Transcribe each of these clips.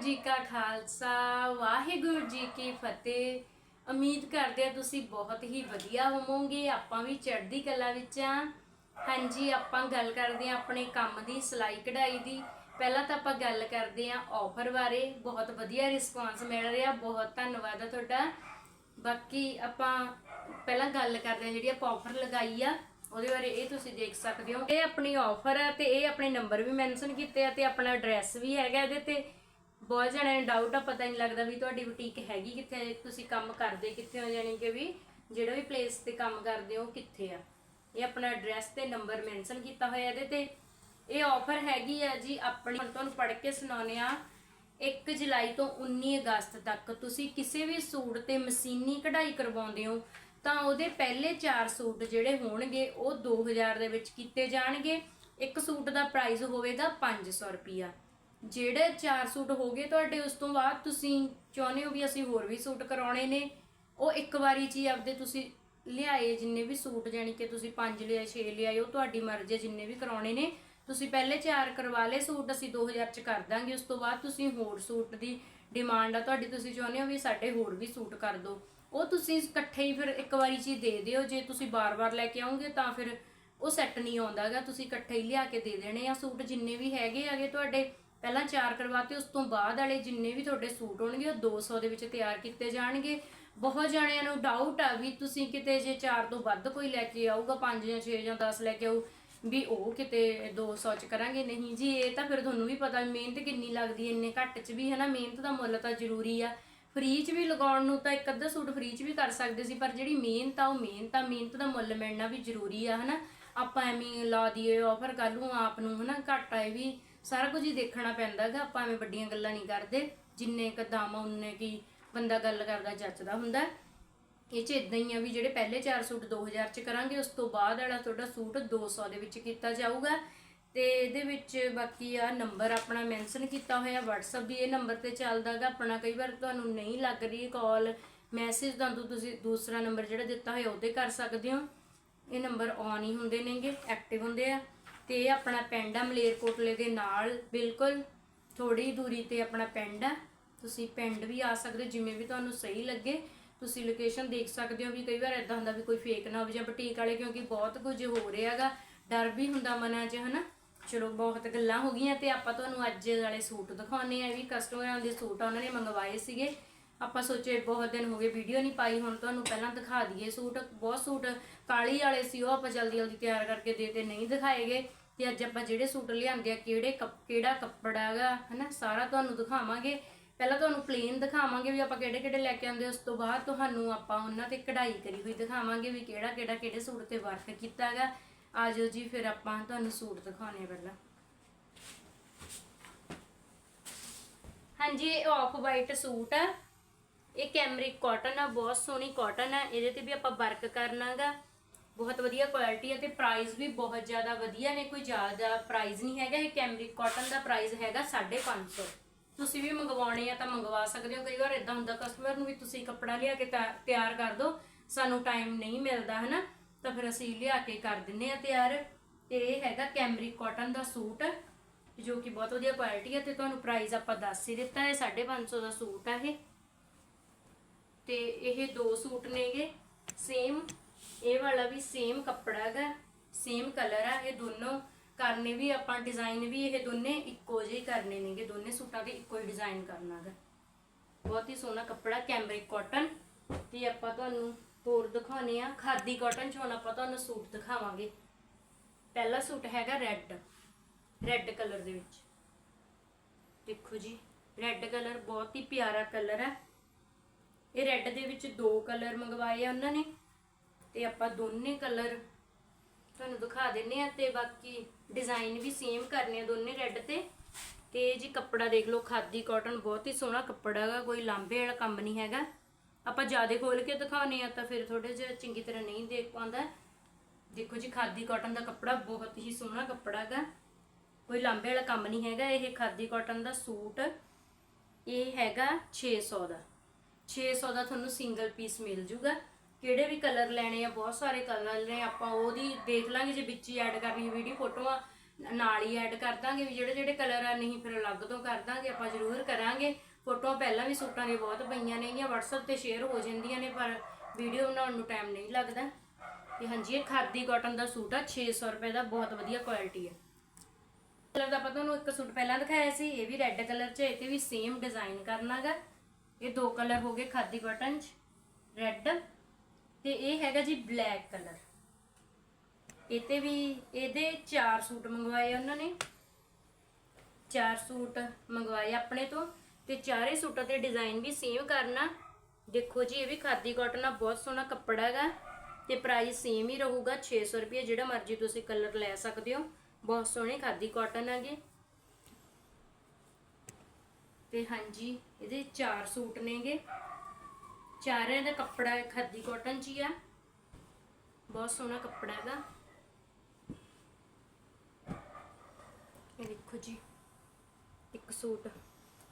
ਜੀ ਕਾ ਖਾਲਸਾ, ਵਾਹਿਗੁਰੂ ਜੀ ਕੀ ਫਤਿਹ। ਉਮੀਦ ਕਰਦੇ ਆ ਤੁਸੀਂ ਬਹੁਤ ਹੀ ਵਧੀਆ ਹੋਵੋਗੇ। ਆਪਾਂ ਵੀ ਚੜ੍ਹਦੀ ਕਲਾ ਵਿੱਚ ਆ। ਹਾਂਜੀ, ਆਪਾਂ ਗੱਲ ਕਰਦੇ ਆ ਆਪਣੇ ਕੰਮ ਦੀ, ਸਿਲਾਈ ਕਢਾਈ ਦੀ। ਪਹਿਲਾਂ ਤਾਂ ਆਪਾਂ ਗੱਲ ਕਰਦੇ ਆ ਆਫਰ ਬਾਰੇ। ਬਹੁਤ ਵਧੀਆ ਰਿਸਪਾਂਸ ਮਿਲ ਰਿਹਾ। ਬਹੁਤ ਧੰਨਵਾਦ ਆ ਤੁਹਾਡਾ। ਬਾਕੀ ਆਪਾਂ ਪਹਿਲਾਂ ਗੱਲ ਕਰਦੇ ਆ ਜਿਹੜੀ ਆਪਾਂ ਆਫਰ ਲਗਾਈ ਆ, ਉਹਦੇ ਬਾਰੇ ਇਹ ਤੁਸੀਂ ਦੇਖ ਸਕਦੇ ਹੋ ਇਹ ਆਪਣੀ ਆਫਰ ਹੈ ਤੇ ਇਹ ਆਪਣੇ ਨੰਬਰ ਵੀ ਮੈਂਸ਼ਨ ਕੀਤੇ ਆ ਤੇ ਆਪਣਾ ਐਡਰੈਸ ਵੀ ਹੈਗਾ ਇਹਦੇ ਤੇ। ਬਹੁਤ ਜਣਿਆਂ ਨੂੰ ਡਾਊਟ ਆ, ਪਤਾ ਨਹੀਂ ਲੱਗਦਾ ਵੀ ਤੁਹਾਡੀ ਬੁਟੀਕ ਹੈਗੀ ਕਿੱਥੇ ਤੁਸੀਂ ਕੰਮ ਕਰਦੇ ਕਿੱਥੇ ਹੋ, ਜਾਣੀ ਕਿ ਵੀ ਜਿਹੜਾ ਵੀ ਪਲੇਸ ਤੇ ਕੰਮ ਕਰਦੇ ਹੋ ਕਿੱਥੇ ਆ। ਇਹ ਆਪਣਾ ਐਡਰੈਸ ਤੇ ਨੰਬਰ ਮੈਂਸ਼ਨ ਕੀਤਾ ਹੋਇਆ ਇਹਦੇ ਤੇ। ਇਹ ਆਫਰ ਹੈਗੀ ਆ ਜੀ ਆਪਣੀ, ਹੁਣ ਤੁਹਾਨੂੰ ਪੜ੍ਹ ਕੇ ਸੁਣਾਉਂਦੇ ਆ 1 ਜੁਲਾਈ ਤੋਂ 19 ਅਗਸਤ ਤੱਕ ਤੁਸੀਂ ਕਿਸੇ ਵੀ ਸੂਟ ਤੇ ਮਸ਼ੀਨੀ ਕਢਾਈ ਕਰਵਾਉਂਦੇ ਹੋ, ਤਾਂ ਉਹਦੇ ਪਹਿਲੇ 4 ਸੂਟ ਜਿਹੜੇ ਹੋਣਗੇ, ਉਹ 2000 ਦੇ ਵਿੱਚ ਕੀਤੇ ਜਾਣਗੇ। ਇੱਕ ਸੂਟ ਦਾ ਪ੍ਰਾਈਸ ਹੋਵੇਗਾ 500 ਰੁਪਿਆ ਜਿਹੜੇ 4 ਸੂਟ ਹੋ ਗਏ ਤੁਹਾਡੇ, ਉਸ ਤੋਂ ਬਾਅਦ ਤੁਸੀਂ ਚਾਹੁੰਦੇ ਹੋ ਵੀ ਅਸੀਂ ਹੋਰ ਵੀ ਸੂਟ ਕਰਾਉਣੇ ਨੇ? ਉਹ ਇੱਕ ਵਾਰੀ 'ਚ ਹੀ ਆਪਦੇ ਤੁਸੀਂ ਲਿਆਏ ਜਿੰਨੇ ਵੀ ਸੂਟ ਜਾਨੀ ਕਿ ਤੁਸੀਂ 5 ਲਿਆਏ 6 ਲਿਆਏ, ਉਹ ਤੁਹਾਡੀ ਮਰਜ਼ੀ ਹੈ, ਜਿੰਨੇ ਵੀ ਕਰਾਉਣੇ ਨੇ। ਤੁਸੀਂ ਪਹਿਲੇ 4 ਕਰਵਾ ਲਏ ਸੂਟ, ਅਸੀਂ 2000 ਚ ਕਰ ਦਾਂਗੇ, ਉਸ ਤੋਂ ਬਾਅਦ ਤੁਸੀਂ ਹੋਰ ਸੂਟ ਦੀ ਡਿਮਾਂਡ ਆ ਤੁਹਾਡੀ, ਤੁਸੀਂ ਚਾਹੁੰਦੇ ਹੋ ਵੀ ਸਾਡੇ ਹੋਰ ਵੀ ਸੂਟ ਕਰ ਦਿਓ ਉਹ ਤੁਸੀਂ ਇਕੱਠੇ ਹੀ ਫਿਰ ਇੱਕ ਵਾਰੀ 'ਚ ਹੀ ਦੇ ਦਿਓ, ਜੇ ਤੁਸੀਂ ਬਾਰ-ਬਾਰ ਲੈ ਕੇ ਆਉਂਗੇ ਤਾਂ ਫਿਰ ਉਹ ਸੈੱਟ ਨਹੀਂ ਆਉਂਦਾਗਾ, ਤੁਸੀਂ ਇਕੱਠੇ ਹੀ ਲਿਆ ਕੇ ਦੇ ਦੇਣੇ ਆ ਸੂਟ, ਜਿੰਨੇ ਵੀ ਹੈਗੇ ਆਗੇ ਤੁਹਾਡੇ। ਪਹਿਲਾਂ ਚਾਰ ਕਰਵਾਤੇ, ਉਸ ਤੋਂ ਬਾਅਦ ਵਾਲੇ ਜਿੰਨੇ ਵੀ ਤੁਹਾਡੇ ਸੂਟ ਹੋਣਗੇ, ਉਹ 200 ਦੇ ਵਿੱਚ ਤਿਆਰ ਕੀਤੇ ਜਾਣਗੇ। ਬਹੁਤ ਜਣਿਆਂ ਨੂੰ ਡਾਊਟ ਆ ਵੀ ਤੁਸੀਂ ਕਿਤੇ ਜੇ ਚਾਰ ਤੋਂ ਵੱਧ ਕੋਈ ਲੈ ਕੇ ਆਊਗਾ 5 ਜਾਂ 6 ਜਾਂ 10 ਲੈ ਕੇ ਆਊ, ਵੀ ਉਹ ਕਿਤੇ 200 ਚ ਕਰਾਂਗੇ। ਨਹੀਂ ਜੀ, ਇਹ ਤਾਂ ਫਿਰ ਤੁਹਾਨੂੰ ਵੀ ਪਤਾ, ਮਿਹਨਤ ਕਿੰਨੀ ਲੱਗਦੀ ਹੈ, ਇੰਨੇ ਘੱਟ ਚ ਵੀ ਹੈ ਨਾ ਮਿਹਨਤ ਦਾ ਮੁੱਲ ਤਾਂ ਜ਼ਰੂਰੀ ਆ। ਫ੍ਰੀ ਚ ਵੀ ਲਗਾਉਣ ਨੂੰ ਤਾਂ ਇੱਕ ਅੱਧਾ ਸੂਟ ਫ੍ਰੀ ਚ ਵੀ ਕਰ ਸਕਦੇ ਸੀ, ਪਰ ਜਿਹੜੀ ਮਿਹਨਤ ਆ, ਉਹ ਮਿਹਨਤ ਆ। ਮਿਹਨਤ ਦਾ ਮੁੱਲ ਮਿਲਣਾ ਵੀ ਜ਼ਰੂਰੀ ਆ, ਹਨਾ? ਆਪਾਂ ਐਵੇਂ ਲਾ ਦਈਏ ਆਫਰ ਕਰ ਲੂ ਆਪ ਨੂੰ, ਹਨਾ? ਘੱਟ ਆਏ ਵੀ ਸਾਰਾ ਕੁਝ ਹੀ ਦੇਖਣਾ ਪੈਂਦਾ ਪੈਂਦਾਗਾ ਆਪਾਂ ਐਵੇਂ ਵੱਡੀਆਂ ਗੱਲਾਂ ਨਹੀਂ ਕਰਦੇ, ਜਿੰਨੇ ਕ ਦਾਮ ਉਨੇ ਕੀ ਬੰਦਾ ਗੱਲ ਕਰਦਾ, ਜੱਚਦਾ ਹੁੰਦਾ। ਇਹ ਚ ਇਦਾਂ ਹੀ ਆ ਵੀ ਜਿਹੜੇ ਪਹਿਲੇ 4 ਸੂਟ 2000 ਚ ਕਰਾਂਗੇ, ਉਸ ਤੋਂ ਬਾਅਦ ਵਾਲਾ ਤੁਹਾਡਾ ਸੂਟ 200 ਦੇ ਵਿੱਚ ਕੀਤਾ ਜਾਊਗਾ। ਤੇ ਇਹਦੇ ਵਿੱਚ ਬਾਕੀ ਆ ਨੰਬਰ ਆਪਣਾ ਮੈਂਸ਼ਨ ਕੀਤਾ ਹੋਇਆ, WhatsApp ਵੀ ਇਹ ਨੰਬਰ ਤੇ ਚੱਲਦਾਗਾ ਆਪਣਾ ਕਈ ਵਾਰ ਤੁਹਾਨੂੰ ਨਹੀਂ ਲੱਗ ਰਹੀ ਕਾਲ, ਮੈਸੇਜ ਤੁਹਾਨੂੰ ਤੁਸੀਂ ਦੂਸਰਾ ਨੰਬਰ ਜਿਹੜਾ ਦਿੱਤਾ ਹੋਇਆ, ਉਹਦੇ ਕਰ ਸਕਦੇ ਹੋ। ਇਹ ਨੰਬਰ ਔਨ ਹੀ ਹੁੰਦੇ ਨੇਗੇ ਐਕਟਿਵ ਹੁੰਦੇ ਆ। ਤੇ ਇਹ ਆਪਣਾ ਪਿੰਡ ਆ ਮਲੇਰਕੋਟਲੇ ਦੇ ਨਾਲ ਬਿਲਕੁਲ ਥੋੜੀ ਦੂਰੀ ਤੇ ਆਪਣਾ ਪਿੰਡ ਆ ਤੁਸੀਂ ਪਿੰਡ ਵੀ ਆ ਸਕਦੇ ਹੋ, ਜਿਵੇਂ ਵੀ ਤੁਹਾਨੂੰ ਸਹੀ ਲੱਗੇ। ਤੁਸੀਂ ਲੋਕੇਸ਼ਨ ਦੇਖ ਸਕਦੇ ਹੋ ਵੀ ਕਈ ਵਾਰ ਇਦਾਂ ਹੁੰਦਾ ਵੀ ਕੋਈ ਫੇਕ ਨਾ ਹੋਵੇ ਜਾਂ ਬੁਟੀਕ ਵਾਲੇ ਕਿਉਂਕਿ ਬਹੁਤ ਕੁਝ ਹੋ ਰਿਹਾਗਾ ਡਰ ਵੀ ਹੁੰਦਾ ਮਨਾਂ 'ਚ ਹਨਾ? ਚਲੋ ਬਹੁਤ ਗੱਲਾਂ ਹੋ ਗਈਆਂ ਤੇ ਆਪਾਂ ਤੁਹਾਨੂੰ ਅੱਜ ਵਾਲੇ ਸੂਟ ਦਿਖਾਉਣੇ ਆ ਵੀ ਕਸਟਮਰਾਂ ਦੇ ਸੂਟ ਆ ਉਹਨਾਂ ਨੇ ਮੰਗਵਾਏ ਸੀਗੇ। ਆਪਾਂ ਸੋਚੇ ਬਹੁਤ ਦਿਨ ਹੋ ਗਏ ਵੀਡੀਓ ਨਹੀਂ ਪਾਈ ਹੁਣ ਤੁਹਾਨੂੰ ਪਹਿਲਾਂ ਦਿਖਾ ਦਈਏ ਸੂਟ। ਬਹੁਤ ਸੂਟ ਕਾਲੀ ਵਾਲੇ ਸੀ ਉਹ ਆਪਾਂ ਜਲਦੀ ਜਲਦੀ ਤਿਆਰ ਕਰਕੇ ਦੇ ਤੇ ਨਹੀਂ ਦਿਖਾਏਗੇ ਤੇ ਅੱਜ ਆਪਾਂ ਜਿਹੜੇ ਸੂਟ ਲਿਆਂਦੇ ਆ, ਕਿਹੜੇ ਕੱਪ- ਕਿਹੜਾ ਕੱਪੜਾ ਹੈਗਾ, ਹਨਾ, ਸਾਰਾ ਤੁਹਾਨੂੰ ਦਿਖਾਵਾਂਗੇ। ਪਹਿਲਾਂ ਤੁਹਾਨੂੰ ਪਲੇਨ ਦਿਖਾਵਾਂਗੇ ਵੀ ਆਪਾਂ ਕਿਹੜੇ ਕਿਹੜੇ ਲੈ ਕੇ ਆਉਂਦੇ ਉਸ ਤੋਂ ਬਾਅਦ ਤੁਹਾਨੂੰ ਆਪਾਂ ਉਹਨਾਂ ਤੇ ਕਢਾਈ ਕਰੀ ਹੋਈ ਦਿਖਾਵਾਂਗੇ ਵੀ ਕਿਹੜਾ ਕਿਹੜਾ ਕਿਹੜੇ ਸੂਟ ਤੇ ਵਰਕ ਕੀਤਾ ਹੈਗਾ। ਜਾਓ ਜੀ, ਫਿਰ ਆਪਾਂ ਤੁਹਾਨੂੰ ਸੂਟ ਦਿਖਾਉਣੇ ਪਹਿਲਾਂ। ਹਾਂਜੀ, ਇਹ ਆਫ ਵਾਈਟ ਸੂਟ ਆ। ਇਹ ਕੈਮਰਿਕ ਕਾਟਨ ਆ, ਬਹੁਤ ਸੋਹਣੀ ਕਾਟਨ ਆ। ਇਹਦੇ ਤੇ ਵੀ ਆਪਾਂ ਵਰਕ ਕਰਨਾਗਾ ਬਹੁਤ ਵਧੀਆ ਕੁਆਲਿਟੀ ਹੈ ਤੇ ਪ੍ਰਾਈਸ ਵੀ ਬਹੁਤ ਜ਼ਿਆਦਾ ਵਧੀਆ ਨੇ, ਕੋਈ ਜ਼ਿਆਦਾ ਪ੍ਰਾਈਸ ਨਹੀਂ ਹੈਗਾ, ਇਹ ਕੈਮਰਿਕ ਕਾਟਨ ਦਾ ਪ੍ਰਾਈਸ ਹੈਗਾ 550 ਤੁਸੀਂ ਵੀ ਮੰਗਵਾਉਣੇ ਆ ਤਾਂ ਮੰਗਵਾ ਸਕਦੇ ਹੋ, ਕਈ ਵਾਰ ਇਦਾਂ ਹੁੰਦਾ ਕਸਟਮਰ ਨੂੰ ਵੀ ਤੁਸੀਂ ਕੱਪੜਾ ਲਿਆ ਕੇ ਤਿਆਰ ਕਰ ਦਿਓ ਸਾਨੂੰ ਟਾਈਮ ਨਹੀਂ ਮਿਲਦਾ, ਹਨਾ? ਤਾਂ ਫਿਰ ਅਸੀਂ ਲਿਆ ਕੇ ਕਰ ਦਿੰਨੇ ਆ ਤਿਆਰ। ਤੇ ਇਹ ਹੈਗਾ ਕੈਮਰਿਕ ਕਾਟਨ ਦਾ ਸੂਟ, ਜੋ ਕਿ ਬਹੁਤ ਵਧੀਆ ਕੁਆਲਿਟੀ ਹੈ ਤੇ ਤੁਹਾਨੂੰ ਪ੍ਰਾਈਸ ਆਪਾਂ ਦੱਸ ਹੀ ਦਿੱਤਾ ਹੈ 550 ਦਾ ਸੂਟ ਆ ਇਹ। ਤੇ ਇਹ ਦੋ ਸੂਟ ਨੇਗੇ ਸੇਮ ਇਹ ਵਾਲਾ ਵੀ ਸੇਮ ਕੱਪੜਾ ਹੈਗਾ ਸੇਮ ਕਲਰ ਆ, ਇਹ ਦੋਨੋਂ ਕਰਨੇ ਵੀ ਆਪਾਂ ਡਿਜ਼ਾਈਨ ਵੀ ਇਹ ਦੋਨੇ ਇੱਕੋ ਜਿਹੇ ਕਰਨੇ ਨੇਗੇ, ਦੋਨੇ ਸੂਟਾਂ ਦੇ ਇੱਕੋ ਹੀ ਡਿਜ਼ਾਈਨ ਕਰਨਾ ਹੈਗਾ। ਬਹੁਤ ਹੀ ਸੋਹਣਾ ਕੱਪੜਾ ਕੈਮਰਿਕ ਕਾਟਨ ਤੇ ਆਪਾਂ ਤੁਹਾਨੂੰ ਹੋਰ ਦਿਖਾਉਣੇ ਆ, ਖਾਦੀ ਕਾਟਨ ਚ ਹੁਣ ਆਪਾਂ ਤੁਹਾਨੂੰ ਸੂਟ ਦਿਖਾਵਾਂਗੇ। ਪਹਿਲਾ ਸੂਟ ਹੈਗਾ ਰੈੱਡ ਰੈੱਡ ਕਲਰ ਦੇ ਵਿੱਚ। ਦੇਖੋ ਜੀ ਰੈੱਡ ਕਲਰ ਬਹੁਤ ਹੀ ਪਿਆਰਾ ਕਲਰ ਹੈ ਇਹ ਰੈੱਡ ਦੇ ਵਿੱਚ ਦੋ ਕਲਰ ਮੰਗਵਾਏ ਆ ਉਹਨਾਂ ਨੇ। ਤੇ ਆਪਾਂ ਦੋਨੇ ਕਲਰ ਤੁਹਾਨੂੰ ਦਿਖਾ ਦਿੰਨੇ ਆ ਤੇ ਬਾਕੀ ਡਿਜ਼ਾਈਨ ਵੀ ਸੇਮ ਕਰਨੇ ਆ ਦੋਨੇ ਰੈੱਡ ਤੇ। ਤੇ ਜੀ ਕੱਪੜਾ ਦੇਖ ਲਓ, ਖਾਦੀ ਕਾਟਨ ਬਹੁਤ ਹੀ ਸੋਹਣਾ ਕੱਪੜਾ ਹੈਗਾ, ਕੋਈ ਲਾਂਬੇ ਵਾਲਾ ਕੰਮ ਨਹੀਂ ਹੈਗਾ। ਆਪਾਂ ਜ਼ਿਆਦਾ ਖੋਲ ਕੇ ਦਿਖਾਉਨੇ ਆ ਤਾਂ ਫਿਰ ਥੋੜੇ ਜਿਹਾ ਚੰਗੀ ਤਰ੍ਹਾਂ ਨਹੀਂ ਦੇਖ ਪਾਉਂਦਾ। ਦੇਖੋ ਜੀ, ਖਾਦੀ ਕਾਟਨ ਦਾ ਕੱਪੜਾ ਬਹੁਤ ਹੀ ਸੋਹਣਾ ਕੱਪੜਾ ਹੈਗਾ। ਕੋਈ ਲਾਂਬੇ ਵਾਲਾ ਕੰਮ ਨਹੀਂ ਹੈਗਾ, ਇਹ ਖਾਦੀ ਕਾਟਨ ਦਾ ਸੂਟ। ਇਹ ਹੈਗਾ 600 ਦਾ। 600 ਦਾ ਤੁਹਾਨੂੰ ਸਿੰਗਲ ਪੀਸ ਮਿਲ ਜੂਗਾ। ਕਿਹੜੇ ਵੀ ਕਲਰ ਲੈਣੇ ਆ, ਬਹੁਤ ਸਾਰੇ ਕਲਰ ਨੇ, ਆਪਾਂ ਉਹਦੀ ਦੇਖ ਲਾਂਗੇ, ਜੇ ਵਿੱਚ ਹੀ ਐਡ ਕਰਨੀ ਵੀਡੀਓ ਫੋਟੋਆਂ ਨਾਲ ਹੀ ਐਡ ਕਰ ਦਾਂਗੇ ਵੀ ਜਿਹੜੇ ਜਿਹੜੇ ਕਲਰ ਆ, ਨਹੀਂ ਫਿਰ ਅਲੱਗ ਤੋਂ ਕਰ ਦਾਂਗੇ, ਆਪਾਂ ਜ਼ਰੂਰ ਕਰਾਂਗੇ। ਫੋਟੋਆਂ ਪਹਿਲਾਂ ਵੀ ਸੂਟਾਂ ਦੀਆਂ ਬਹੁਤ ਪਈਆਂ ਨੇਗੀਆਂ, WhatsApp ਤੇ ਸ਼ੇਅਰ ਹੋ ਜਾਂਦੀਆਂ ਨੇ, ਪਰ ਵੀਡੀਓ ਬਣਾਉਣ ਨੂੰ ਟਾਈਮ ਨਹੀਂ ਲੱਗਦਾ। ਤੇ ਹਾਂਜੀ, ਇਹ ਖਾਦੀ ਕਾਟਨ ਦਾ ਸੂਟ ਆ 600 ਰੁਪਏ ਦਾ, ਬਹੁਤ ਵਧੀਆ ਕੁਆਲਿਟੀ ਹੈ ਕਲਰ ਦਾ ਆਪਾਂ ਤੁਹਾਨੂੰ ਇੱਕ ਸੂਟ ਪਹਿਲਾਂ ਦਿਖਾਇਆ ਸੀ, ਇਹ ਵੀ ਰੈੱਡ ਕਲਰ 'ਚ, ਇਹ ਤੇ ਵੀ ਸੇਮ ਡਿਜ਼ਾਈਨ ਕਰਨਾਗਾ। ਇਹ ਦੋ ਕਲਰ ਹੋ ਗਏ ਖਾਦੀ ਕਾਟਨ 'ਚ ਰੈੱਡ ਤੇ ਇਹ ਹੈਗਾ ਜੀ ਬਲੈਕ ਕਲਰ। ਇਹ ਤੇ ਵੀ ਇਹਦੇ ਚਾਰ ਸੂਟ ਮੰਗਵਾਏ ਉਹਨਾਂ ਨੇ। ਚਾਰ ਸੂਟ ਮੰਗਵਾਏ ਆਪਣੇ ਤੋਂ ਤੇ ਚਾਰੇ ਸੂਟਾਂ ਤੇ ਡਿਜ਼ਾਈਨ ਵੀ ਸੇਮ ਕਰਨਾ। ਦੇਖੋ ਜੀ, ਇਹ ਵੀ ਖਾਦੀ ਕਾਟਨ ਆ, ਬਹੁਤ ਸੋਹਣਾ ਕੱਪੜਾ ਹੈਗਾ ਤੇ ਪ੍ਰਾਈਸ ਸੇਮ ਹੀ ਰਹੂਗਾ 600 ਰੁਪਏ ਜਿਹੜਾ ਮਰਜ਼ੀ ਤੁਸੀਂ ਕਲਰ ਲੈ ਸਕਦੇ ਹੋ। ਬਹੁਤ ਸੋਹਣੇ ਖਾਦੀ ਕਾਟਨ ਹੈਗੇ। ਤੇ ਹਾਂਜੀ, ਇਹਦੇ ਚਾਰ ਸੂਟ ਨੇਗੇ। ਚਾਰਿਆਂ ਦਾ ਕੱਪੜਾ ਖਾਦੀ ਕਾਟਨ ਚ ਹੀ ਆ। ਬਹੁਤ ਸੋਹਣਾ ਕੱਪੜਾ ਹੈਗਾ। ਇਹ ਦੇਖੋ ਜੀ, ਇੱਕ ਸੂਟ,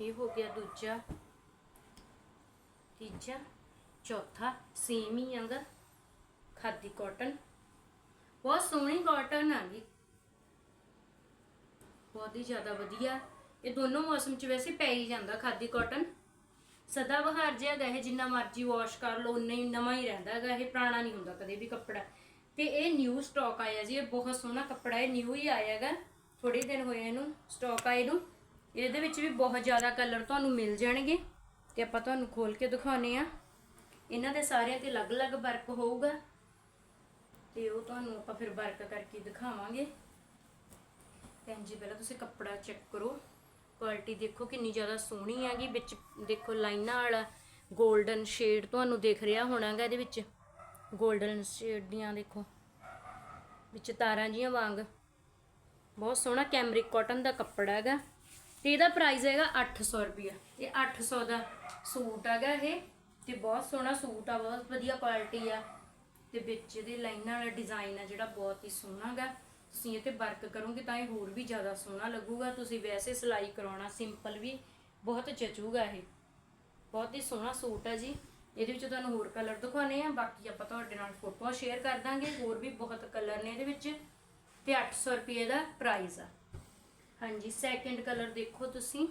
ਇਹ ਹੋ ਗਿਆ ਦੂਜਾ, ਤੀਜਾ, ਚੌਥਾ ਸੇਮ ਹੀ ਹੈਗਾ ਖਾਦੀ ਕਾਟਨ ਬਹੁਤ ਸੋਹਣੀ ਕਾਟਨ ਆ ਗਈ। ਬਹੁਤ ਹੀ ਜ਼ਿਆਦਾ ਵਧੀਆ। ਇਹ ਦੋਨੋਂ ਮੌਸਮ 'ਚ ਵੈਸੇ ਪੈ ਹੀ ਜਾਂਦਾ ਖਾਦੀ ਕਾਟਨ ਸਦਾ ਬਹਾਰ ਜਿਹਾ ਹੈਗਾ ਇਹ, ਜਿੰਨਾ ਮਰਜ਼ੀ ਵਾਸ਼ ਕਰ ਲਓ, ਉਨਾ ਹੀ ਨਵਾਂ ਹੀ ਰਹਿੰਦਾ ਹੈਗਾ, ਇਹ ਪੁਰਾਣਾ ਨਹੀਂ ਹੁੰਦਾ ਕਦੇ ਵੀ ਕੱਪੜਾ। ਤੇ ਇਹ ਨਿਊ ਸਟਾਕ ਆਇਆ ਜੀ, ਇਹ ਬਹੁਤ ਸੋਹਣਾ ਕੱਪੜਾ ਇਹ ਨਿਊ ਹੀ ਆਇਆ ਹੈਗਾ। ਥੋੜੇ ਦਿਨ ਹੋਏ ਇਹਨੂੰ ਸਟਾਕ ਆਏ ਨੂੰ। ਇਹਦੇ ਵਿੱਚ ਵੀ ਬਹੁਤ ਜ਼ਿਆਦਾ ਕਲਰ ਤੁਹਾਨੂੰ ਮਿਲ ਜਾਣਗੇ। ਤੇ ਆਪਾਂ ਤੁਹਾਨੂੰ ਖੋਲ ਕੇ ਦਿਖਾਉਨੇ ਆ ਇਹਨਾਂ ਦੇ ਸਾਰਿਆਂ ਤੇ ਅਲੱਗ-ਅਲੱਗ ਵਰਕ ਹੋਊਗਾ। ਤੇ ਉਹ ਤੁਹਾਨੂੰ ਆਪਾਂ ਫਿਰ ਵਰਕ ਕਰਕੇ ਦਿਖਾਵਾਂਗੇ। ਭੈਣ ਜੀ, ਪਹਿਲਾਂ ਤੁਸੀਂ ਕੱਪੜਾ ਚੈੱਕ ਕਰੋ। ਕੁਆਲਿਟੀ ਦੇਖੋ ਕਿੰਨੀ ਜ਼ਿਆਦਾ ਸੋਹਣੀ ਹੈਗੀ, ਵਿੱਚ ਦੇਖੋ ਲਾਈਨਾਂ ਵਾਲਾ 골ਡਨ ਸ਼ੇਡ ਤੁਹਾਨੂੰ ਦਿਖ ਰਿਹਾ ਹੋਣਾਗਾ ਇਹਦੇ ਵਿੱਚ। 골ਡਨ ਸ਼ੇਡ ਦੀਆਂ ਦੇਖੋ, ਵਿੱਚ ਤਾਰਾਂ ਜੀਆਂ ਵਾਂਗ। ਬਹੁਤ ਸੋਹਣਾ ਕੈਮਰਿਕ ਕਾਟਨ ਦਾ ਕੱਪੜਾ ਹੈਗਾ। ਤੇ ਇਹਦਾ ਪ੍ਰਾਈਸ ਹੈਗਾ 800 ਰੁਪਿਆ ਇਹ 800 ਦਾ ਸੂਟ ਹੈਗਾ ਇਹ। ਤੇ ਬਹੁਤ ਸੋਹਣਾ ਸੂਟ ਆ, ਬਹੁਤ ਵਧੀਆ ਕੁਆਲਿਟੀ ਆ। ਤੇ ਵਿੱਚ ਇਹਦੇ ਲਾਈਨਾਂ ਵਾਲਾ ਡਿਜ਼ਾਈਨ ਆ ਜਿਹੜਾ ਬਹੁਤ ਹੀ ਸੋਹਣਾ ਗਾ ਤੁਸੀਂ ਇਹ ਤੇ ਵਰਕ ਕਰੋਗੇ ਤਾਂ ਇਹ ਹੋਰ ਵੀ ਜ਼ਿਆਦਾ ਸੋਹਣਾ ਲੱਗੂਗਾ। ਤੁਸੀਂ ਵੈਸੇ ਸਿਲਾਈ ਕਰਾਉਣਾ ਸਿੰਪਲ ਵੀ ਬਹੁਤ ਜਚੂਗਾ ਇਹ। ਬਹੁਤ ਹੀ ਸੋਹਣਾ ਸੂਟ ਹੈ ਜੀ। ਇਹਦੇ ਵਿੱਚ ਤੁਹਾਨੂੰ ਹੋਰ ਕਲਰ ਦਿਖਾਉਣੇ ਆ। ਬਾਕੀ ਆਪਾਂ ਤੁਹਾਡੇ ਨਾਲ ਫੋਟੋਆਂ ਸ਼ੇਅਰ ਕਰ ਦਾਂਗੇ। ਹੋਰ ਵੀ ਬਹੁਤ ਕਲਰ ਨੇ ਇਹਦੇ ਵਿੱਚ। ਤੇ 800 ਰੁਪਏ ਦਾ ਪ੍ਰਾਈਸ ਆ। ਹਾਂਜੀ ਸੈਕੰਡ ਕਲਰ ਦੇਖੋ ਤੁਸੀਂ।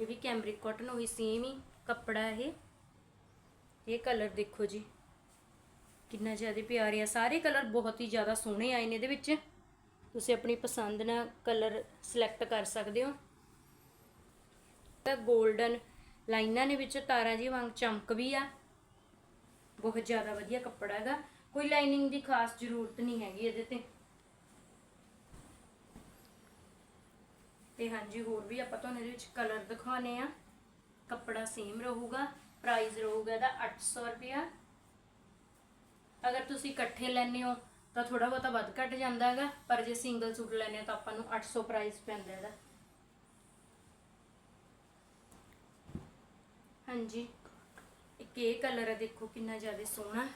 ਇਹ ਵੀ ਕੈਮਰਿਕ ਕਾਟਨ ਹੋਈ ਸੇਮ ਹੀ ਕੱਪੜਾ ਇਹ। ਇਹ ਕਲਰ ਦੇਖੋ ਜੀ। ਕਿੰਨਾ ਜ਼ਿਆਦਾ ਪਿਆਰੇ ਆ। ਸਾਰੇ ਕਲਰ ਬਹੁਤ ਹੀ ਜ਼ਿਆਦਾ ਸੋਹਣੇ ਆਏ ਨੇ ਇਹਦੇ ਵਿੱਚ। ਤੁਸੀਂ ਆਪਣੀ ਪਸੰਦ ਨਾਲ ਕਲਰ ਸਿਲੈਕਟ ਕਰ ਸਕਦੇ ਹੋ। ਤਾਂ 골ਡਨ ਲਾਈਨਾਂ ਦੇ ਵਿੱਚ ਤਾਰਾਂ ਜੀ ਵਾਂਗ ਚਮਕ ਵੀ ਆ। ਬਹੁਤ ਜ਼ਿਆਦਾ ਵਧੀਆ ਕੱਪੜਾ ਹੈਗਾ। ਕੋਈ ਲਾਈਨਿੰਗ ਦੀ ਖਾਸ ਜ਼ਰੂਰਤ ਨਹੀਂ ਹੈਗੀ ਇਹਦੇ ਤੇ। ਤੇ ਹਾਂਜੀ, ਹੋਰ ਵੀ ਆਪਾਂ ਤੁਹਾਨੂੰ ਇਹਦੇ ਵਿੱਚ ਕਲਰ ਦਿਖਾਉਣੇ ਆ। ਕੱਪੜਾ ਸੇਮ ਰਹੂਗਾ। ਪ੍ਰਾਈਸ ਰਹੂਗਾ ਇਹਦਾ 800 ਰੁਪਿਆ ਅਗਰ ਤੁਸੀਂ ਇਕੱਠੇ ਲੈਣੇ ਹੋ, ਤਾਂ ਥੋੜਾ ਬਹੁਤਾ ਵੱਧ ਘੱਟ ਜਾਂਦਾ ਹੈਗਾ, ਪਰ ਜੇ ਸਿੰਗਲ ਸੂਟ ਲੈਣੇ ਹੋ ਤਾਂ ਆਪਾਂ ਨੂੰ 800 ਪ੍ਰਾਈਸ ਪੈਂਦਾ ਇਹਦਾ ਹਾਂਜੀ। ਇੱਕ ਇਹ ਕਲਰ ਹੈ ਦੇਖੋ ਕਿੰਨਾ ਜ਼ਿਆਦਾ ਸੋਹਣਾ।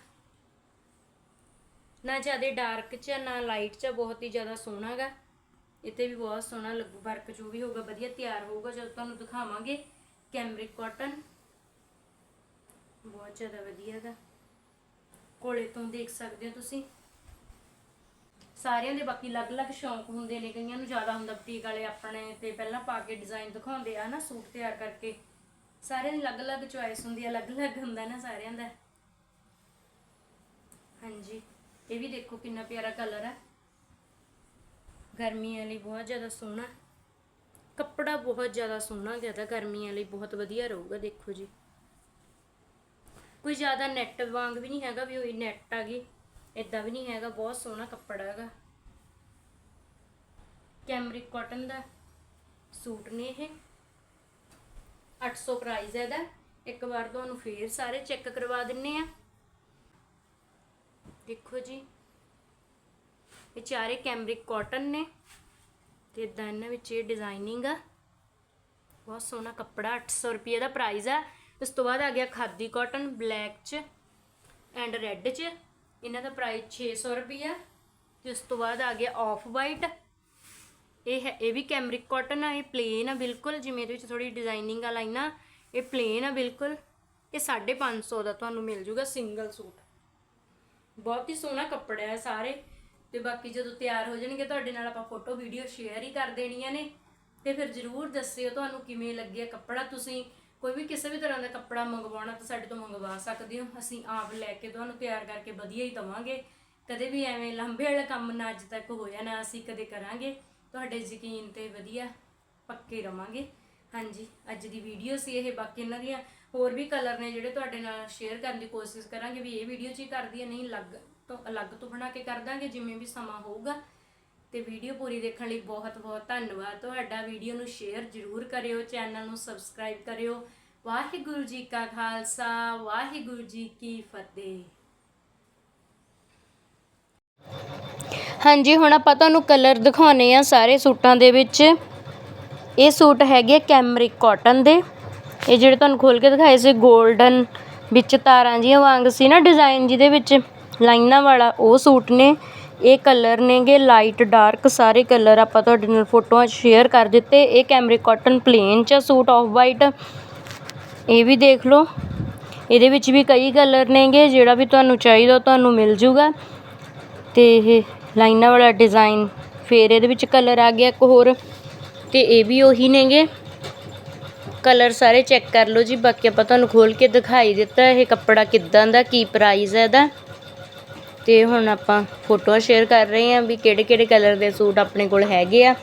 ਨਾ ਜ਼ਿਆਦਾ ਡਾਰਕ ਚ ਨਾ ਲਾਈਟ ਚ ਬਹੁਤ ਹੀ ਜ਼ਿਆਦਾ ਸੋਹਣਾ ਹੈਗਾ। ਇਹ ਤੇ ਵੀ ਬਹੁਤ ਸੋਹਣਾ ਲੱਗੂ ਵਰਕ ਜੋ ਵੀ ਹੋਊਗਾ, ਵਧੀਆ ਤਿਆਰ ਹੋਊਗਾ, ਜਦੋਂ ਤੁਹਾਨੂੰ ਦਿਖਾਵਾਂਗੇ। ਕੈਮਰਿਕ ਕਾਟਨ ਬਹੁਤ ਜ਼ਿਆਦਾ ਵਧੀਆ ਹੈਗਾ। ਕੋਲੇ ਤੋਂ ਦੇਖ ਸਕਦੇ ਹੋ ਤੁਸੀਂ। ਸਾਰਿਆਂ ਦੇ ਬਾਕੀ ਅਲੱਗ-ਅਲੱਗ ਸ਼ੌਂਕ ਹੁੰਦੇ ਨੇ। ਕਈਆਂ ਨੂੰ ਜ਼ਿਆਦਾ ਹੁੰਦਾ ਬੁਟੀਕ ਵਾਲੇ ਆਪਣੇ ਤੇ ਪਹਿਲਾਂ ਪਾ ਕੇ ਡਿਜ਼ਾਈਨ ਦਿਖਾਉਂਦੇ ਆ ਨਾ ਸੂਟ ਤਿਆਰ ਕਰਕੇ। ਸਾਰਿਆਂ ਦੀ ਅਲੱਗ-ਅਲੱਗ ਚੁਆਇਸ ਹੁੰਦੀ ਹੈ ਅਲੱਗ-ਅਲੱਗ ਹੁੰਦਾ ਨਾ ਸਾਰਿਆਂ ਦਾ। ਹਾਂਜੀ, ਇਹ ਵੀ ਦੇਖੋ ਕਿੰਨਾ ਪਿਆਰਾ ਕਲਰ ਹੈ ਗਰਮੀਆਂ ਲਈ ਬਹੁਤ ਜ਼ਿਆਦਾ ਸੋਹਣਾ। ਕੱਪੜਾ ਬਹੁਤ ਜ਼ਿਆਦਾ ਸੋਹਣਾ ਗਿਆ ਤਾਂ ਗਰਮੀਆਂ ਲਈ ਬਹੁਤ ਵਧੀਆ ਰਹੂਗਾ, ਦੇਖੋ ਜੀ। ਕੋਈ ਜ਼ਿਆਦਾ ਨੈਟ ਵਾਂਗ ਵੀ ਨਹੀਂ ਹੈਗਾ ਵੀ ਉਹ ਨੈਟ ਆ ਗਈ। ਇਦਾਂ ਵੀ ਨਹੀਂ ਹੈਗਾ, ਬਹੁਤ ਸੋਹਣਾ ਕੱਪੜਾ ਹੈਗਾ। ਕੈਮਰਿਕ ਕਾਟਨ ਦਾ ਸੂਟ ਨੇ ਇਹ। 800 ਪ੍ਰਾਈਸ ਹੈ ਇਹਦਾ। ਇੱਕ ਵਾਰ ਤੁਹਾਨੂੰ ਫੇਰ ਸਾਰੇ ਚੈੱਕ ਕਰਵਾ ਦਿੰਨੇ ਆ। ਦੇਖੋ ਜੀ। ਇਹ ਚਾਰੇ ਕੈਮਰਿਕ ਕਾਟਨ ਨੇ ਤੇ ਇਦਾਂ ਇਹਨਾਂ ਵਿੱਚ ਇਹ ਡਿਜ਼ਾਈਨਿੰਗ ਆ। ਬਹੁਤ ਸੋਹਣਾ ਕੱਪੜਾ 800 ਰੁਪਏ ਦਾ ਪ੍ਰਾਈਸ ਆ। ਉਸ ਤੋਂ ਬਾਅਦ ਆ ਗਿਆ ਖਾਦੀ ਕਾਟਨ ਬਲੈਕ ਚ ਐਂਡ ਰੈੱਡ ਚ। ਇਹਨਾਂ ਦਾ ਪ੍ਰਾਈਸ 600 ਰੁਪਿਆ ਤੇ ਉਸ ਤੋਂ ਬਾਅਦ ਆ ਗਿਆ ਆਫ ਵਾਈਟ ਇਹ ਹੈ, ਇਹ ਵੀ ਕੈਮਰਿਕ ਕਾਟਨ ਆ, ਇਹ ਪਲੇਨ ਆ ਬਿਲਕੁਲ। ਜਿਵੇਂ ਇਹਦੇ ਵਿੱਚ ਥੋੜੀ ਡਿਜ਼ਾਈਨਿੰਗ ਆ ਲਾਈਨਾਂ, ਇਹ ਪਲੇਨ ਆ ਬਿਲਕੁਲ। ਇਹ 550 ਦਾ ਤੁਹਾਨੂੰ ਮਿਲ ਜੂਗਾ ਸਿੰਗਲ ਸੂਟ। ਬਹੁਤ ਹੀ ਸੋਹਣਾ ਕੱਪੜਾ ਹੈ ਸਾਰੇ। ਤੇ ਬਾਕੀ ਜਦੋਂ ਤਿਆਰ ਹੋ ਜਾਣਗੇ, ਤੁਹਾਡੇ ਨਾਲ ਆਪਾਂ ਫੋਟੋ ਵੀਡੀਓ ਸ਼ੇਅਰ ਹੀ ਕਰ ਦੇਣੀਆਂ ਨੇ। ਤੇ ਫਿਰ ਜਰੂਰ ਦੱਸਿਓ ਤੁਹਾਨੂੰ ਕਿਵੇਂ ਲੱਗਿਆ ਕੱਪੜਾ। ਤੁਸੀਂ ਕੋਈ ਵੀ ਕਿਸੇ ਵੀ ਤਰ੍ਹਾਂ ਦਾ ਕੱਪੜਾ ਮੰਗਵਾਉਣਾ ਤਾਂ ਸਾਡੇ ਤੋਂ ਮੰਗਵਾ ਸਕਦੇ ਹੋ। ਅਸੀਂ ਆਪ ਲੈ ਕੇ ਤੁਹਾਨੂੰ ਤਿਆਰ ਕਰਕੇ ਵਧੀਆ ਹੀ ਦਵਾਂਗੇ। ਕਦੇ ਵੀ ਐਵੇਂ ਲੰਬੇ ਵਾਲਾ ਕੰਮ ਨਾ ਅੱਜ ਤੱਕ ਹੋਇਆ, ਨਾ ਅਸੀਂ ਕਦੇ ਕਰਾਂਗੇ। ਤੁਹਾਡੇ ਯਕੀਨ ਤੇ ਵਧੀਆ ਪੱਕੇ ਰਵਾਂਗੇ। ਹਾਂਜੀ, ਅੱਜ ਦੀ ਵੀਡੀਓ ਸੀ ਇਹ। ਬਾਕੀ ਇਹਨਾਂ ਦੀਆਂ ਹੋਰ ਵੀ ਕਲਰ ਨੇ ਜਿਹੜੇ ਤੁਹਾਡੇ ਨਾਲ ਸ਼ੇਅਰ ਕਰਨ ਦੀ ਕੋਸ਼ਿਸ਼ ਕਰਾਂਗੇ ਵੀ ਇਹ ਵੀਡੀਓ 'ਚ ਹੀ ਕਰਦੀ ਹੈ। ਨਹੀਂ ਲੱਗ ਤੋਂ, ਅਲੱਗ ਤੋਂ ਬਣਾ ਕੇ ਕਰ ਦਾਂਗੇ, ਜਿਵੇਂ ਵੀ ਸਮਾਂ ਹੋਊਗਾ। ਤੇ ਵੀਡੀਓ ਪੂਰੀ ਦੇਖਣ ਲਈ ਬਹੁਤ ਬਹੁਤ ਧੰਨਵਾਦ। ਤੁਹਾਡਾ ਵੀਡੀਓ ਨੂੰ ਸ਼ੇਅਰ ਜ਼ਰੂਰ ਕਰਿਓ ਚੈਨਲ ਨੂੰ ਸਬਸਕ੍ਰਾਈਬ ਕਰਿਓ। ਵਾਹਿਗੁਰੂ ਜੀ ਕਾ ਖਾਲਸਾ, ਵਾਹਿਗੁਰੂ ਜੀ ਕੀ ਫਤਿਹ। ਹਾਂਜੀ, ਹੁਣ ਆਪਾਂ ਤੁਹਾਨੂੰ ਕਲਰ ਦਿਖਾਉਨੇ ਆ ਸਾਰੇ ਸੂਟਾਂ ਦੇ ਵਿੱਚ। ਇਹ ਸੂਟ ਹੈਗੇ ਕੈਮਰਿਕ ਕਾਟਨ ਦੇ। ਇਹ ਜਿਹੜੇ ਤੁਹਾਨੂੰ ਖੋਲ ਕੇ ਦਿਖਾਏ ਸੀ 골ਡਨ ਵਿੱਚ ਤਾਰਾਂ ਜੀਆਂ ਵਾਂਗ ਸੀ ਨਾ ਡਿਜ਼ਾਈਨ ਜਿਹਦੇ ਵਿੱਚ ਲਾਈਨਾਂ ਵਾਲਾ ਉਹ ਸੂਟ ਨੇ। ਇਹ ਕਲਰ ਨੇਗੇ ਲਾਈਟ ਡਾਰਕ ਸਾਰੇ ਕਲਰ ਆਪਾਂ ਤੁਹਾਡੇ ਨਾਲ ਫੋਟੋਆਂ ਸ਼ੇਅਰ ਕਰ ਦਿੱਤੇ। ਇਹ ਕੈਮਰੇ ਕਾਟਨ ਪਲੇਨ ਚ ਸੂਟ ਆਫ ਵਾਈਟ ਇਹ ਵੀ ਦੇਖ ਲਓ। ਇਹਦੇ ਵਿੱਚ ਵੀ ਕਈ ਕਲਰ ਨੇਗੇ, ਜਿਹੜਾ ਵੀ ਤੁਹਾਨੂੰ ਚਾਹੀਦਾ ਤੁਹਾਨੂੰ ਮਿਲ ਜੂਗਾ। ਤੇ ਇਹ ਲਾਈਨਾਂ ਵਾਲਾ ਡਿਜ਼ਾਈਨ ਫਿਰ ਇਹਦੇ ਵਿੱਚ ਕਲਰ ਆ ਗਿਆ ਇੱਕ ਹੋਰ। ਤੇ ਇਹ ਵੀ ਉਹੀ ਨੇਗੇ। ਕਲਰ ਸਾਰੇ ਚੈੱਕ ਕਰ ਲਓ ਜੀ। ਬਾਕੀ ਆਪਾਂ ਤੁਹਾਨੂੰ ਖੋਲ ਕੇ ਦਿਖਾਈ ਦਿੱਤਾ, ਇਹ ਕੱਪੜਾ ਕਿੱਦਾਂ ਦਾ, ਕੀ ਪ੍ਰਾਈਸ ਹੈ ਇਹਦਾ। ਤੇ ਹੁਣ ਆਪਾਂ ਫੋਟੋਆਂ ਸ਼ੇਅਰ ਕਰ ਰਹੇ ਹਾਂ ਵੀ ਕਿਹੜੇ ਕਿਹੜੇ ਕਲਰ ਦੇ ਸੂਟ ਆਪਣੇ ਕੋਲ ਹੈਗੇ ਆ।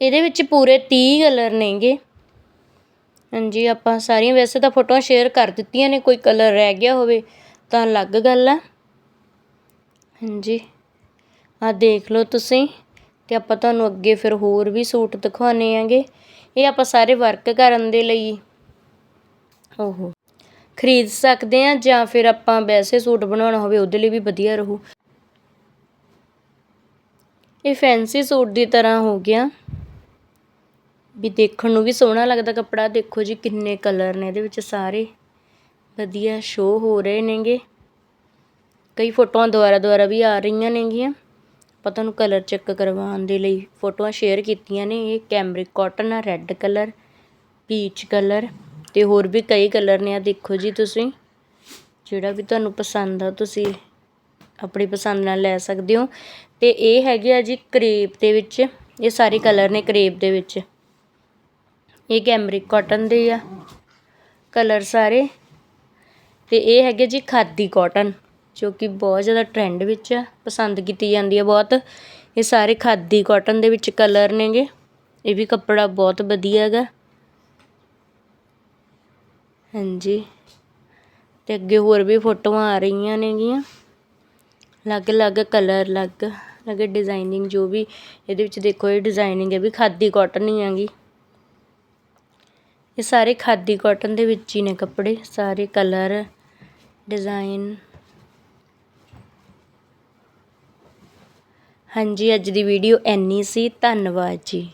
ਇਹਦੇ ਵਿੱਚ ਪੂਰੇ 30 ਕਲਰ ਨੇਗੇ। ਹਾਂਜੀ, ਆਪਾਂ ਸਾਰੀਆਂ ਵੈਸੇ ਤਾਂ ਫੋਟੋਆਂ ਸ਼ੇਅਰ ਕਰ ਦਿੱਤੀਆਂ ਨੇ, ਕੋਈ ਕਲਰ ਰਹਿ ਗਿਆ ਹੋਵੇ ਤਾਂ ਅਲੱਗ ਗੱਲ ਆ। ਹਾਂਜੀ ਆ ਦੇਖ ਲਓ ਤੁਸੀਂ ਤੇ ਆਪਾਂ ਤੁਹਾਨੂੰ ਅੱਗੇ ਫਿਰ ਹੋਰ ਵੀ ਸੂਟ ਦਿਖਾਉਣੇ ਆਂਗੇ ਇਹ ਆਪਾਂ ਸਾਰੇ ਵਰਕ ਕਰਨ ਦੇ ਲਈ। ਓਹੋ। ਖਰੀਦ ਸਕਦੇ ਹਾਂ ਜਾਂ ਫਿਰ ਆਪਾਂ ਵੈਸੇ ਸੂਟ ਬਣਾਉਣਾ ਹੋਵੇ, ਉਹਦੇ ਲਈ ਵੀ ਵਧੀਆ ਰਹੂ। ਇਹ ਫੈਂਸੀ ਸੂਟ ਦੀ ਤਰ੍ਹਾਂ ਹੋ ਗਿਆ। ਵੀ ਦੇਖਣ ਨੂੰ ਵੀ ਸੋਹਣਾ ਲੱਗਦਾ ਕੱਪੜਾ। ਦੇਖੋ ਜੀ ਕਿੰਨੇ ਕਲਰ ਨੇ ਇਹਦੇ ਵਿੱਚ ਸਾਰੇ। ਵਧੀਆ ਸ਼ੋ ਹੋ ਰਹੇ ਨੇਗੇ। ਕਈ ਫੋਟੋਆਂ ਦੁਆਰਾ ਦੁਆਰਾ ਵੀ ਆ ਰਹੀਆਂ ਨੇਗੀਆਂ। ਆਪਾਂ ਤੁਹਾਨੂੰ ਕਲਰ ਚੈੱਕ ਕਰਵਾਉਣ ਦੇ ਲਈ ਫੋਟੋਆਂ ਸ਼ੇਅਰ ਕੀਤੀਆਂ ਨੇ। ਇਹ ਕੈਮਰਿਕ ਕਾਟਨ ਆ ਰੈੱਡ ਕਲਰ ਪੀਚ ਕਲਰ ਤੇ ਹੋਰ ਵੀ ਕਈ ਕਲਰ ਨੇ ਆ ਦੇਖੋ ਜੀ ਤੁਸੀਂ। ਜਿਹੜਾ ਵੀ ਤੁਹਾਨੂੰ ਪਸੰਦ ਆ, ਤੁਸੀਂ ਆਪਣੀ ਪਸੰਦ ਨਾਲ ਲੈ ਸਕਦੇ ਹੋ। ਤੇ ਇਹ ਹੈਗੇ ਆ ਜੀ ਕਰੇਪ ਦੇ ਵਿੱਚ, ਇਹ ਸਾਰੇ ਕਲਰ ਨੇ ਕਰੇਪ ਦੇ ਵਿੱਚ। ਇਹ ਕੈਮਰਿਕ ਕਾਟਨ ਦੇ ਆ, ਕਲਰ ਸਾਰੇ। ਤੇ ਇਹ ਹੈਗੇ ਜੀ ਖਾਦੀ ਕਾਟਨ, ਜੋ ਕਿ ਬਹੁਤ ਜ਼ਿਆਦਾ ਟ੍ਰੈਂਡ ਵਿੱਚ ਆ, ਪਸੰਦ ਕੀਤੀ ਜਾਂਦੀ ਹੈ ਬਹੁਤ। ਇਹ ਸਾਰੇ ਖਾਦੀ ਕਾਟਨ ਦੇ ਵਿੱਚ ਕਲਰ ਨੇਗੇ। ਇਹ ਵੀ ਕੱਪੜਾ ਬਹੁਤ ਵਧੀਆ ਹੈਗਾ। ਹਾਂਜੀ। ਅਤੇ ਅੱਗੇ ਹੋਰ ਵੀ ਫੋਟੋਆਂ ਆ ਰਹੀਆਂ ਨੇਗੀਆਂ। ਅਲੱਗ-ਅਲੱਗ ਕਲਰ, ਅਲੱਗ ਅਲੱਗ ਡਿਜ਼ਾਈਨਿੰਗ ਜੋ ਵੀ ਇਹਦੇ ਵਿੱਚ ਦੇਖੋ, ਇਹ ਡਿਜ਼ਾਈਨਿੰਗ ਹੈ ਵੀ ਖਾਦੀ ਕਾਟਨ ਹੀ ਹੈਗੀ। ਇਹ ਸਾਰੇ ਖਾਦੀ ਕਾਟਨ ਦੇ ਵਿੱਚ ਹੀ ਨੇ ਕੱਪੜੇ, ਸਾਰੇ ਕਲਰ ਡਿਜ਼ਾਈਨ ਹਾਂਜੀ, ਅੱਜ ਦੀ ਵੀਡੀਓ ਐਨੀ ਸੀ। ਧੰਨਵਾਦ ਜੀ।